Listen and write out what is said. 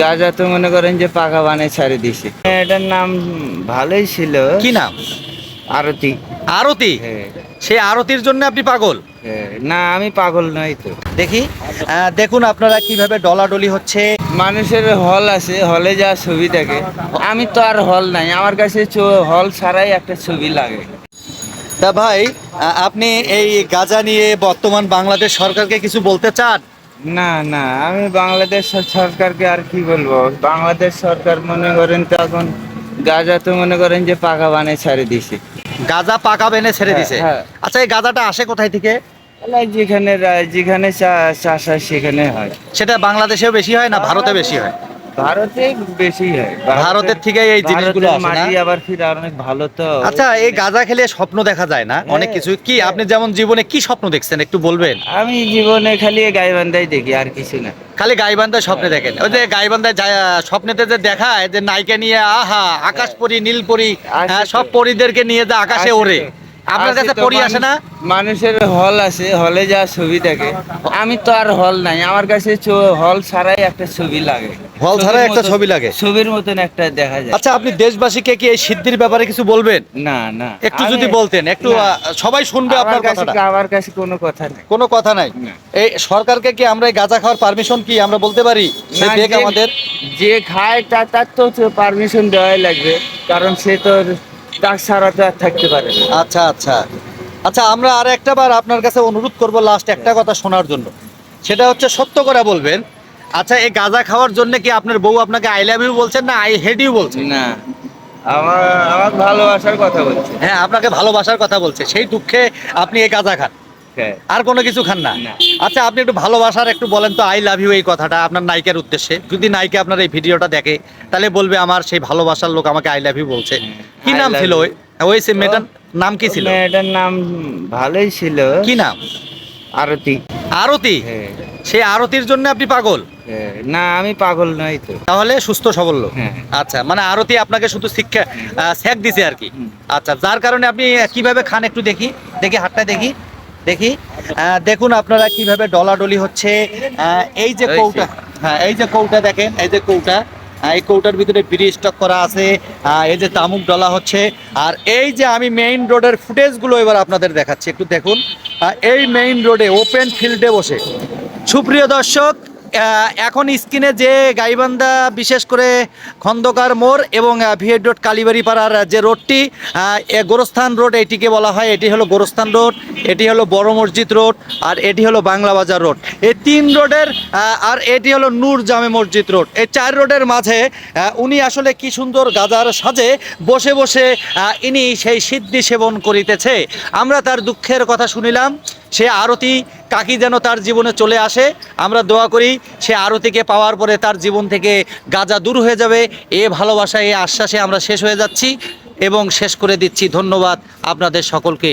গাঁজা তো মনে করেন যে পাকা বানায় ছাড়ে দিছে। এটার নাম ভালোই ছিল। কি নাম? আরতি। আরতি? হ্যাঁ, সেই আরতির জন্য আপনি পাগল? হ্যাঁ। না আমি পাগল নই তো। দেখি। দেখুন আপনারা কীভাবে ডলাডলি হচ্ছে। মানুষের হল আছে হলে যা ছবি থাকে আমি তো আর হল নাই আমার কাছে হল ছাড়াই একটা ছবি লাগে। তা ভাই আপনি এই গাজা নিয়ে বর্তমান বাংলাদেশ সরকারকে কিছু বলতে চান? না না আমি বাংলাদেশ সরকারকে আর কি বলব? বাংলাদেশ সরকার মনে করেন তো এখন গাজা তো মনে করেন যে পাকা বানে ছেড়ে দিছে। গাজা পাকা বেনে ছেড়ে হ্যাঁ, দিছে। হ্যাঁ। আচ্ছা এই গাজাটা আসে কোথায় থেকে? তাহলে যেখানে রা- যেখানে চা- চাষ হয় সেখানে হয়। সেটা বাংলাদেশেও বেশি হয় না ভারতে বেশি হয়? ভারতে বেশি হয় ভারতের থেকে এই জিনিসগুলো আসে না? আবার ফির অনেক ভালো তো আচ্ছা এই গাজা খেলে স্বপ্ন দেখা যায় না অনেক হ্যাঁ। কিছু কি আপনি যেমন জীবনে কি স্বপ্ন দেখছেন একটু বলবেন আমি জীবনে খালি গাইবান্ধাই দেখি আর কিছু না খালি গাইবান্ধায় স্বপ্নে দেখেন ওই যে গাইবান্ধায় স্বপ্নেতে যে দেখায় যে নায়িকা নিয়ে আহা আকাশ পরি নীল পরি হ্যাঁ। সব পরিদেরকে নিয়ে যা আকাশে ওড়ে। আপনার কাছে পরি আসে না? মানুষের হল আছে হলে যা ছবি থাকে আমি তো আর হল নাই আমার কাছে হল ছাড়াই একটা ছবি লাগে। হল ছাড়াই একটা ছবি লাগে? ছবির মতন একটা দেখা যায়। আচ্ছা আপনি দেশবাসীকে কি এই সিদ্ধির ব্যাপারে কিছু বলবেন? না না। একটু যদি বলতেন একটু সবাই শুনবে আপনার কাছে আমার কাছে কোনো কথা নাই। কোনো কথা নাই? এই সরকারকে কি আমরা এই গাঁজা খাওয়ার পারমিশন কি আমরা বলতে পারি? সে দেখ আমাদের। যে খায় তা- তার তো পারমিশন দেওয়াই লাগবে কারণ সে তো তার ছাড়া তো আর থাকতে পারে না। আচ্ছা আচ্ছা। আচ্ছা আমরা আর একটা বার আপনার কাছে অনুরোধ করব লাস্ট একটা কথা শোনার জন্য। সেটা হচ্ছে সত্য করে বলবেন। আচ্ছা এই গাঁজা খাওয়ার জন্য কি আপনার বউ আপনাকে আই লাভ ইউ বলছেন না আই হেড ইউ বলছেন? না। আমার আমার ভালোবাসার কথা বলছে। হ্যাঁ আপনাকে ভালোবাসার কথা বলছে। সেই দুঃখে আপনি এই গাঁজা খান। হ্যাঁ। আর কোনো কিছু খান না। না। আচ্ছা আপনি একটু ভালোবাসার একটু বলেন তো আই লাভ ইউ এই কথাটা আপনার নায়িকার উদ্দেশ্যে। যদি নায়িকা আপনার এই ভিডিওটা দেখে তাহলে বলবে আমার সেই ভালোবাসার লোক আমাকে আই লাভ ইউ বলছে। কি নাম ছিল ওই? ওই সে মেয়েটার নাম কি ছিল? মেয়েটার নাম ভালোই ছিল। কি নাম? আরতি। আরতি? হ্যাঁ, সেই আরতির জন্য আপনি পাগল? হ্যাঁ। না আমি পাগল নই তো। তাহলে সুস্থ সবল লোক। হ্যাঁ। আচ্ছা মানে আরতি আপনাকে শুধু শিক্ষা শেখ দিছে আর কি। আচ্ছা যার কারণে আপনি কীভাবে খান একটু দেখি? দেখি হাতটা দেখি। দেখি। দেখুন আপনারা কীভাবে ডলাডলি হচ্ছে। এই যে কৌটা হ্যাঁ এই যে কৌটা দেখেন এই যে কৌটা। এই কৌটার ভিতরে ব্রিজ স্টক করা আছে এই যে তামুক ডলা হচ্ছে, আর এই যে আমি মেইন রোডের ফুটেজগুলো এবার আপনাদের দেখাচ্ছি, একটু দেখুন। এই মেইন রোডে ওপেন ফিল্ডে বসে। সুপ্রিয় দর্শক এখন স্ক্রিনে যে গাইবান্ধা, বিশেষ করে খন্দকার মোড় এবং ভিএড রোড কালীবাড়ি পাড়ার যে রোডটি গোরস্থান রোড, এটিকে বলা হয়। এটি হলো গোরস্থান রোড, এটি হলো বড় মসজিদ রোড, আর এটি হলো বাংলা বাজার রোড। এই তিন রোডের আর এটি হলো নূর জামে মসজিদ রোড। এই চার রোডের মাঝে উনি আসলে কি সুন্দর গাজার সাজে বসে বসে ইনি সেই সিদ্ধি সেবন করিতেছে। আমরা তার দুঃখের কথা শুনিলাম। সে আরতি কাকি যেন তার জীবনে চলে আসে, আমরা দোয়া করি সে আরতিকে পাওয়ার পরে তার জীবন থেকে গাজা দূর হয়ে যাবে। এ ভালোবাসা এ আশ্বাসে আমরা শেষ হয়ে যাচ্ছি এবং শেষ করে দিচ্ছি। ধন্যবাদ আপনাদের সকলকে।